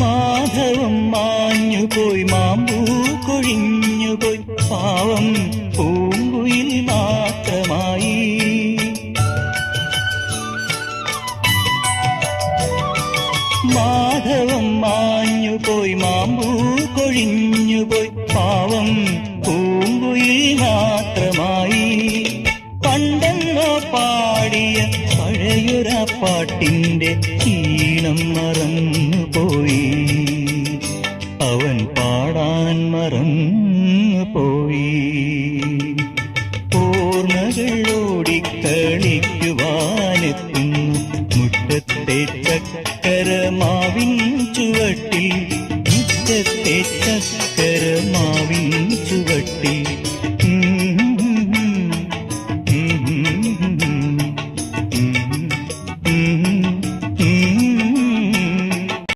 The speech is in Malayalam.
മാധവം മാഞ്ഞുപോയി മാമ്പൂ കൊഴിഞ്ഞുപോയി. പാവം പൂങ്കുയിൽ മാത്രമായി. മാധവം മാഞ്ഞുപോയി മാമ്പൂ കൊഴിഞ്ഞുപോയി. പാവം പൂങ്കുയിൽ മാത്രമായി. പണ്ടെന്നോ പാടിയ പഴയൊരാ പാട്ടിന്റെ മറന്നു പോയി അവൻ പാടാൻ മറന്നുപോയി. ഓർമ്മകളോടി കളിക്കുവാനെത്തുന്നു മുറ്റത്തെ ചക്കരമാവിൻ ചുവട്ടിൽ മുറ്റത്തെ ചക്കരമാവിൻ ചുവട്ടിൽ.